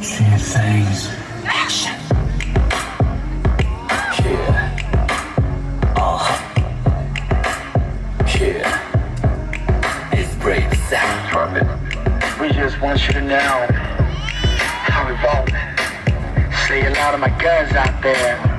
Seeing things. Action! Yeah. Oh. Yeah. We just want you to know how we vote. Say a lot of my guns out there.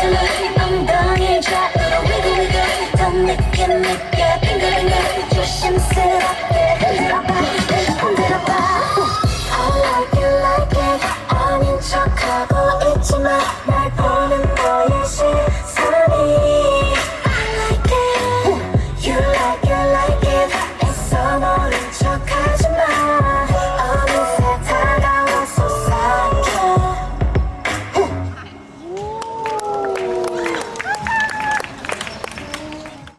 슬로우 엉덩이 좌우로 위글위글 덤내